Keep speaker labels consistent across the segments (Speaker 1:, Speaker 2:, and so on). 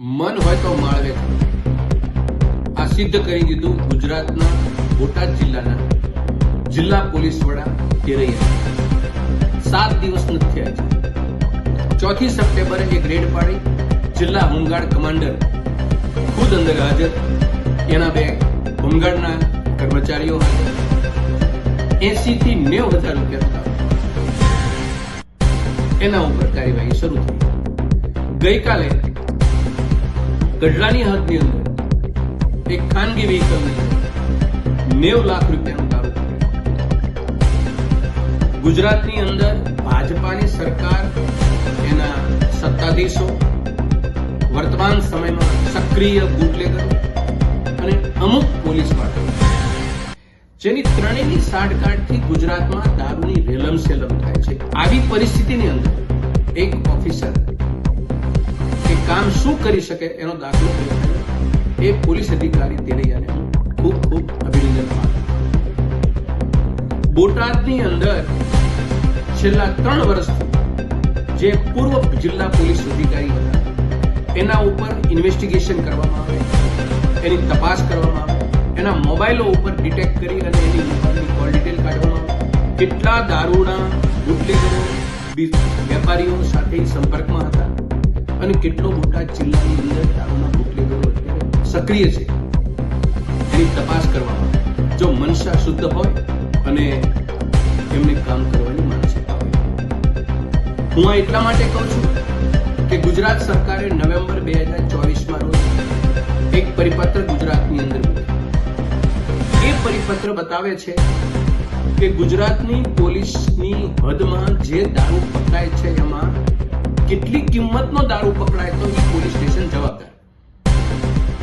Speaker 1: મન હોય તો માળવે આ સિદ્ધ કરી દીધું ગુજરાતના બોટાદ જિલ્લાના જિલ્લા પોલીસ વડા કેરૈયા. સાત દિવસ નથી છે ચોથી સપ્ટેમ્બરે એક રેડ પાડી જિલ્લા હોમગાર્ડ કમાન્ડર ખુદ અંદર હાજર. એના બે હોમગાર્ડના કર્મચારીઓ એસી થી નેવ હજાર રૂપિયા હતા. એના ઉપર કાર્યવાહી શરૂ થઈ. ગઈકાલે ગઢડાની હદની અંદર એક ખાનગી વ્હીકલ નેવ લાખ રૂપિયાનું દારૂ ગુજરાતની અંદર ભાજપાની સરકાર એના સત્તાધીશો, વર્તમાન સમયમાં સક્રિય બુટલેગરો અને અમુક પોલીસવાળા જેની ત્રણેયની સાઠગાંઠથી ગુજરાતમાં દારૂની રેલમ સેલમ થાય છે. આવી પરિસ્થિતિની અંદર એક ઓફિસર કામ શું કરી શકે એનો દાખલો એ પોલીસ અધિકારી તેલૈયાને ખૂબ ખૂબ અભિનંદન બોટાદની અંદર છેલ્લા ત્રણ વર્ષથી જે પૂર્વ જિલ્લા પોલીસ અધિકારી હતા, એના ઉપર ઇન્વેસ્ટિગેશન કરવામાં આવે, એની તપાસ કરવામાં આવે, એના મોબાઈલો ઉપર ડિટેક્ટ કરી અને એની મોબાઈલની કોલ ડિટેલ કાઢવામાં આવે. કેટલા દારૂના બુટલેગરો વેપારીઓ સાથે સંપર્કમાં હતા. અને કેટલો મોટા જિલ્લાની અંદર દારૂના બુટલેગરો સક્રિય છે. એની તપાસ કરવામાં જો મનસા શુદ્ધ હોય અને એમને કામ કરવાની માનસિકતા હોય. હું આ એટલા માટે કહું છું કે ગુજરાત સરકારે નવેમ્બર બે હજાર ચોવીસમાં રોજ એક પરિપત્ર ગુજરાતની અંદર એ પરિપત્ર બતાવે છે કે ગુજરાતની પોલીસની હદમાં જે દારૂ પકડાય છે એમાં કેટલી કિંમતનો દારૂ પકડાય તો પોલીસ સ્ટેશન જવાબદાર.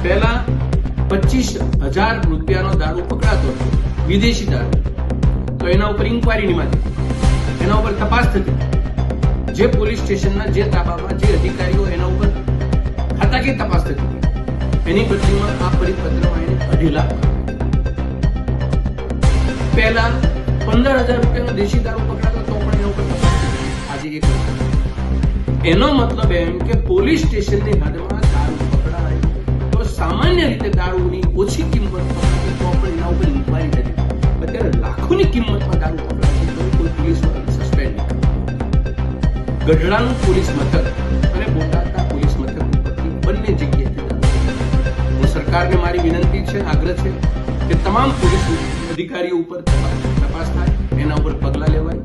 Speaker 1: પહેલા પચીસ હજાર રૂપિયાનો દારૂ પકડાતો હતો, વિદેશી દારૂ. તો એના ઉપર ઇન્કવાયરીની માંગી એના ઉપર તપાસ થતી જે પોલીસ સ્ટેશનના જે તાબામાં જે અધિકારીઓ એના ઉપર ખાતાકીય તપાસ થતી એની બદલીમાં આ પરિપત્રમાં એને અઢી લાખ પહેલા પંદર હજાર રૂપિયાનો દેશી દારૂ પકડાતો તો પણ એના ઉપર તપાસ આજે એક. એનો મતલબ એમ કે પોલીસ સ્ટેશનની હદમાં દારૂ પકડાય. તો સામાન્ય રીતે દારૂની ઓછી કિંમત તો પણ એના ઉપર નિભાઈ નથી અત્યારે લાખોની કિંમતમાં દારૂ પકડાય તો કોઈ પોલીસ સસ્પેન્ડ નહીં ગઢડાનું પોલીસ મથક અને બોટાદના પોલીસ મથક બંને જગ્યાએ હું સરકારને મારી વિનંતી છે, આગ્રહ છે કે તમામ પોલીસ અધિકારીઓ ઉપર તપાસ થાય, એના ઉપર પગલાં લેવાય.